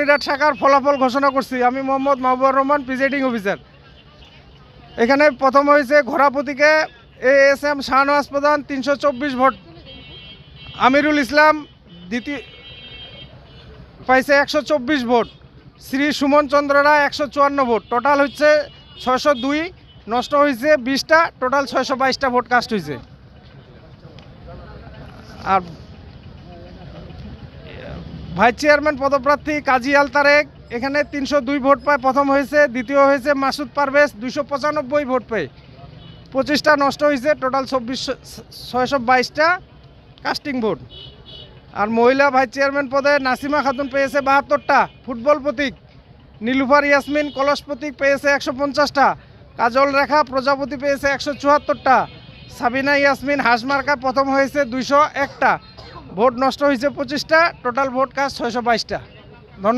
বনিরাট শাখার ফলাফল ঘোষণা করছি। আমি মোহাম্মদ মাহবুবুর রহমান প্রিজাইডিং অফিসার এখানে প্রথম হয়েছে ঘোড়াপতিকে A S M Shahnawaz Pradhan, তিনশো চব্বিশ ভোট। আমিরুল ইসলাম দ্বিতীয়, পাইছে একশো চব্বিশ ভোট। শ্রী সুমন চন্দ্র রায় একশো চুয়ান্ন ভোট। টোটাল হচ্ছে ছয়শো দুই, নষ্ট হয়েছে বিশটা টোটাল ছয়শো বাইশটা ভোট কাস্ট হয়েছে। আর ভাইস চেয়ারম্যান পদপ্রার্থী কাজী আল তারেক, এখানে তিনশো দুই ভোট পায়। প্রথম হয়েছে, দ্বিতীয় হয়েছে মাসুদ পারভেজ, দুইশো পঁচানব্বই ভোট পেয়ে। পঁচিশটা নষ্ট হয়েছে, টোটাল চব্বিশ, ছয়শো বাইশটা কাস্টিং ভোট। আর মহিলা ভাইস চেয়ারম্যান পদে নাসিমা খাতুন পেয়েছে বাহাত্তরটা। ফুটবল প্রতীক নীলুফার ইয়াসমিন, কলস প্রতীক পেয়েছে একশো পঞ্চাশটা। কাজল রেখা, প্রজাপতি পেয়েছে একশো চুয়াত্তরটা। সাবিনা ইয়াসমিন হাঁসমার্কা প্রথম হয়েছে দুইশো একটা। ভোট নষ্ট হয়েছে পঁচিশটা টোটাল ভোট কাজ ছয়শো বাইশটা।